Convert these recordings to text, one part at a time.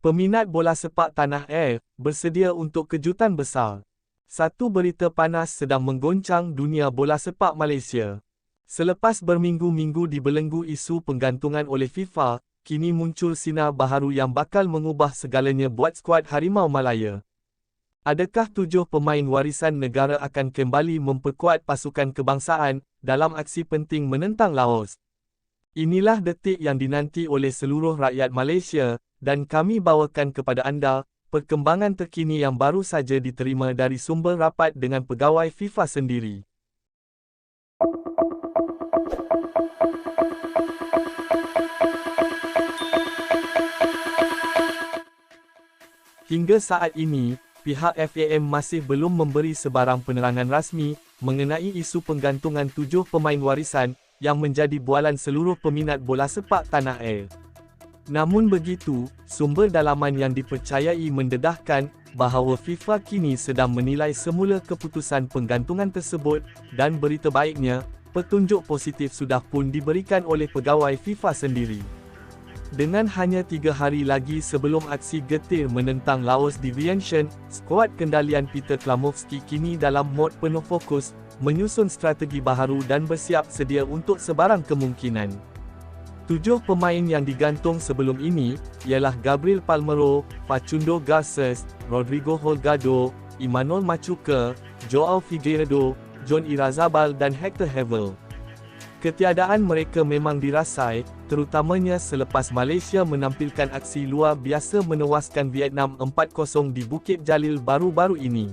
Peminat bola sepak tanah air bersedia untuk kejutan besar. Satu berita panas sedang menggoncang dunia bola sepak Malaysia. Selepas berminggu-minggu dibelenggu isu penggantungan oleh FIFA, kini muncul sinar baharu yang bakal mengubah segalanya buat skuad Harimau Malaya. Adakah tujuh pemain warisan negara akan kembali memperkuat pasukan kebangsaan dalam aksi penting menentang Laos? Inilah detik yang dinanti oleh seluruh rakyat Malaysia dan kami bawakan kepada anda perkembangan terkini yang baru saja diterima dari sumber rapat dengan pegawai FIFA sendiri. Hingga saat ini, pihak FAM masih belum memberi sebarang penerangan rasmi mengenai isu penggantungan tujuh pemain warisan yang menjadi bualan seluruh peminat bola sepak tanah air. Namun begitu, sumber dalaman yang dipercayai mendedahkan bahawa FIFA kini sedang menilai semula keputusan penggantungan tersebut dan berita baiknya, petunjuk positif sudah pun diberikan oleh pegawai FIFA sendiri. Dengan hanya tiga hari lagi sebelum aksi getir menentang Laos Deviation, skuad kendalian Peter Klamovski kini dalam mod penuh fokus, menyusun strategi baharu dan bersiap sedia untuk sebarang kemungkinan. Tujuh pemain yang digantung sebelum ini ialah Gabriel Palmero, Facundo Garces, Rodrigo Holgado, Emmanuel Machuca, Joao Figueiredo, John Irazabal dan Hector Hevel. Ketiadaan mereka memang dirasai, terutamanya selepas Malaysia menampilkan aksi luar biasa menewaskan Vietnam 4-0 di Bukit Jalil baru-baru ini.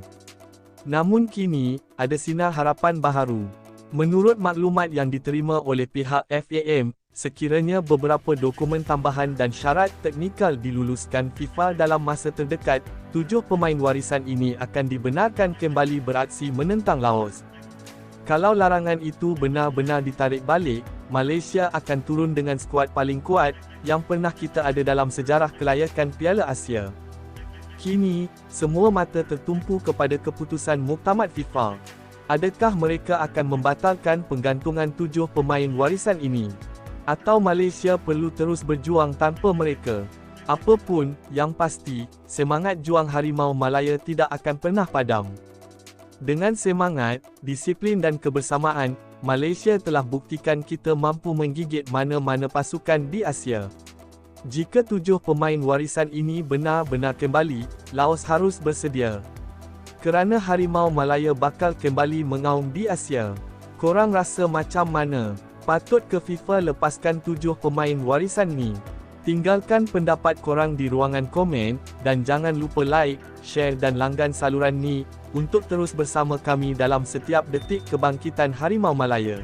Namun kini, ada sinar harapan baharu. Menurut maklumat yang diterima oleh pihak FAM, sekiranya beberapa dokumen tambahan dan syarat teknikal diluluskan FIFA dalam masa terdekat, tujuh pemain warisan ini akan dibenarkan kembali beraksi menentang Laos. Kalau larangan itu benar-benar ditarik balik, Malaysia akan turun dengan skuad paling kuat yang pernah kita ada dalam sejarah kelayakan Piala Asia. Kini, semua mata tertumpu kepada keputusan Muktamad FIFA. Adakah mereka akan membatalkan penggantungan tujuh pemain warisan ini? atau Malaysia perlu terus berjuang tanpa mereka. Apapun, yang pasti, semangat juang Harimau Malaya tidak akan pernah padam. Dengan semangat, disiplin dan kebersamaan, Malaysia telah buktikan kita mampu menggigit mana-mana pasukan di Asia. Jika tujuh pemain warisan ini benar-benar kembali, Laos harus bersedia. Kerana Harimau Malaya bakal kembali mengaum di Asia. Korang rasa macam mana? Patut ke FIFA lepaskan tujuh pemain warisan ni? Tinggalkan pendapat korang di ruangan komen, dan jangan lupa like, share dan langgan saluran ni, untuk terus bersama kami dalam setiap detik kebangkitan Harimau Malaya.